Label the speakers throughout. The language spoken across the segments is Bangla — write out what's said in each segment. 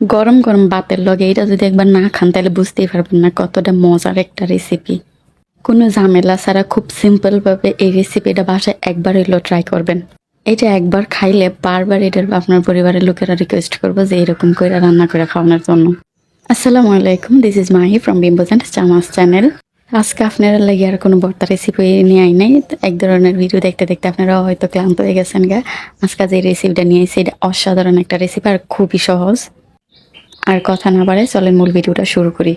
Speaker 1: গরম গরম ভাতের লগে এটা যদি একবার না খান, তাহলে বুঝতেই পারবেন না কতটা মজার একটা রেসিপি কোনো ঝামেলা ছাড়া খুব সিম্পলভাবে এই রেসিপিটা বাসায় একবার হইলেও ট্রাই করবেন। এটা একবার খাইলে বারবার এটার আপনার পরিবারের লোকেরা রিকোয়েস্ট করব যে এরকম করে রান্না করে খাওয়ানোর জন্য। আসসালামু আলাইকুম দিস ইজ মাহি ফ্রম বিম্বোজ অ্যান্ড চামাস চ্যানেল আজকে আপনারা লাগে আর কোনো বর্তা রেসিপি নিয়ে আই নাই। এক ধরনের ভিডিও দেখতে দেখতে আপনারা হয়তো ক্লান্ত হয়ে গেছেন গা। আজকে যে রেসিপিটা নিয়ে এসেছি এটা অসাধারণ একটা রেসিপি আর খুবই সহজ। আর কথা না বাড়ে চলেন মূল ভিডিওটা শুরু করি।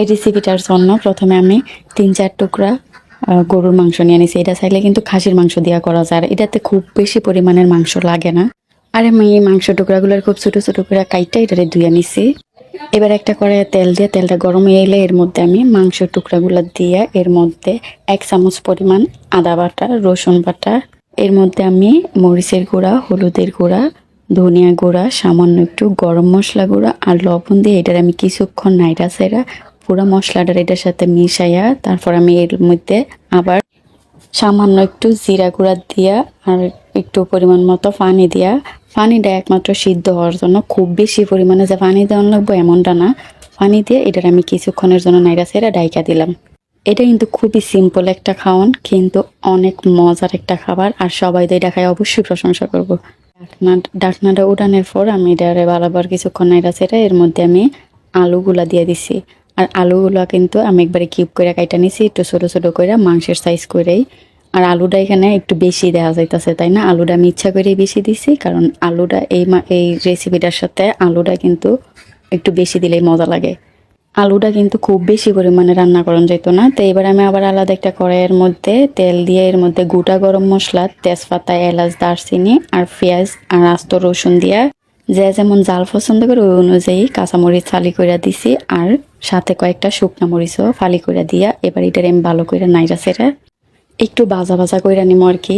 Speaker 1: এই রেসিপিটার জন্য প্রথমে আমি তিন চার টুকরা গরুর মাংস নিয়ে নিছি। এটা চাইলে কিন্তু খাসির মাংস দেওয়া করা যায়। এটাতে খুব বেশি পরিমাণের মাংস লাগে না। আর আমি এই মাংস টুকরাগুলোর খুব ছোট ছোট করে কাইটা এটারে ধুয়ে নিছি। এবার একটা করে তেল দিয়ে, তেলটা গরম হয়ে এলে এর মধ্যে আমি মাংস টুকরাগুলো দিয়ে এর মধ্যে এক চামচ পরিমাণ আদা বাটা, রসুন বাটা, এর মধ্যে আমি মরিচের গুঁড়া, হলুদের গুঁড়া ধনিয়া গুঁড়া, সামান্য একটু গরম মশলা গুঁড়া আর লবণ দিয়ে এটার আমি কিছুক্ষণ নাইরা সেরা পুরো মশলাটার এটার সাথে মিশাইয়া তারপর আমি এর মধ্যে আবার সামান্য একটু জিরা গুঁড়া দিয়া আর একটু পরিমাণ মতো পানি দিয়া, পানিটা একমাত্র সিদ্ধ হওয়ার জন্য খুব বেশি পরিমাণে যে পানি দেওয়ান লাগবো এমনটা না। পানি দিয়ে এটার আমি কিছুক্ষণের জন্য নাইরা সেরা ডাইকা দিলাম। এটা কিন্তু খুবই সিম্পল একটা খাওয়ান, কিন্তু অনেক মজার একটা খাবার আর সবাই তো এটা খায় অবশ্যই প্রশংসা করব। ডাকনা ডাকনাটা উঠানোর পর আমি এটারে বারবার কিছুক্ষণ নাইরা সেরা এর মধ্যে আমি আলুগুলা দিয়ে দিছি। আর আলুগুলা কিন্তু আমি একবারে কিউব করে কাইটা নিছি, একটু ছোট ছোট করে মাংসের সাইজ করেই আর আলুটা এখানে একটু বেশি দেওয়া যাইতেছে, তাই না? আলুটা আমি ইচ্ছা করেই বেশি দিছি, কারণ আলুটা এই এই রেসিপিটার সাথে আলুটা কিন্তু একটু বেশি দিলেই মজা লাগে। আলুটা কিন্তু খুব বেশি পরিমাণে রান্না করানো যেত না। তো এবার আমি আবার আলাদা একটা কড়াইয়ের মধ্যে তেল দিয়ে এর মধ্যে গোটা গরম মশলা, তেজপাতা, এলাচ, দারচিনি আর পেঁয়াজ আর আস্ত রসুন দিয়া যে যেমন জাল পছন্দ করে ওই অনুযায়ী কাঁচামরিচ ফালি করে দিছি আর সাথে কয়েকটা শুকনা মরিচও ফালি করে দিয়া এবার এটার আমি ভালো করে নাইরা সেরা একটু বাজা ভাজা করে নিম আর কি।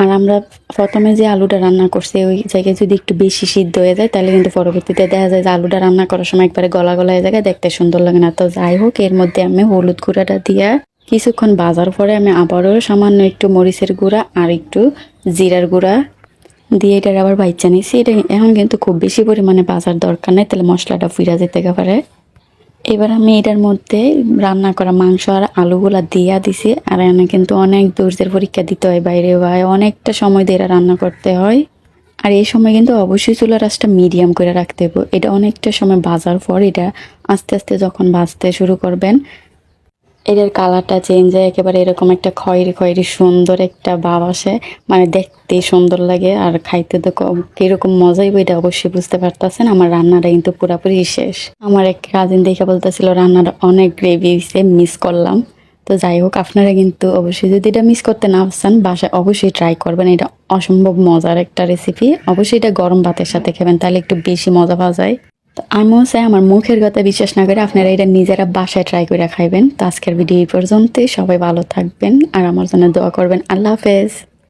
Speaker 1: আর আমরা প্রথমে যে আলুটা রান্না করছি, ওই জায়গায় যদি একটু বেশি সিদ্ধ হয়ে যায়, তাহলে কিন্তু পরবর্তীতে দেখা যায় যে আলুটা রান্না করার সময় একবারে গলা গলা হয়ে যায়, দেখতে সুন্দর লাগে না। তো যাই হোক, এর মধ্যে আমি হলুদ গুঁড়াটা দিয়া কিছুক্ষণ বাজার পরে আমি আবারও সামান্য একটু মরিচের গুঁড়া আর একটু জিরার গুঁড়া দিয়ে এটার আবার বাইচা নিছি। এটা এখন কিন্তু খুব বেশি পরিমাণে বাজার দরকার নেই, তাহলে মশলাটা ফিরা যেতে পারে। এবার আমি এটার মধ্যে রান্না করা মাংস আর আলুগুলা দিয়া দিছি। আর এনে কিন্তু অনেক দূরদের পরীক্ষা দিতে হয় বাইরে হয় অনেকটা সময় দিয়ে রান্না করতে হয়। আর এই সময় কিন্তু অবশ্যই চুলা রাসটা মিডিয়াম করে রাখতে হবে। এটা অনেকটা সময় বাজার পর এটা আস্তে আস্তে যখন ভাজতে শুরু করবেন এটার কালারটা চেঞ্জ হয়, একেবারে এরকম একটা খয়েরি খয়েরি সুন্দর একটা ভাব আসে। মানে দেখতেই সুন্দর লাগে আর খাইতে তো কীরকম মজাই এটা অবশ্যই বুঝতে পারতেছেন। আমার রান্নাটা কিন্তু পুরাপুরি শেষ। আমার এক কাজিন দেখে বলতেছিল রান্নাটা অনেক গ্রেভি হয়েছে মিস করলাম। তো যাই হোক, আপনারা কিন্তু অবশ্যই যদি এটা মিস করতে না পারছেন বাসায় অবশ্যই ট্রাই করবেন। এটা অসম্ভব মজার একটা রেসিপি অবশ্যই এটা গরম ভাতের সাথে খাবেন, তাহলে একটু বেশি মজা পাওয়া যায়। তো আমিও চাই আমার মুখের কথা বিশ্বাস না করে আপনারা এটা নিজেরা বাসায় ট্রাই করে খাইবেন। তো আজকের ভিডিও এই পর্যন্তই। সবাই ভালো থাকবেন আর আমার জন্য দোয়া করবেন। আল্লাহ হাফেজ।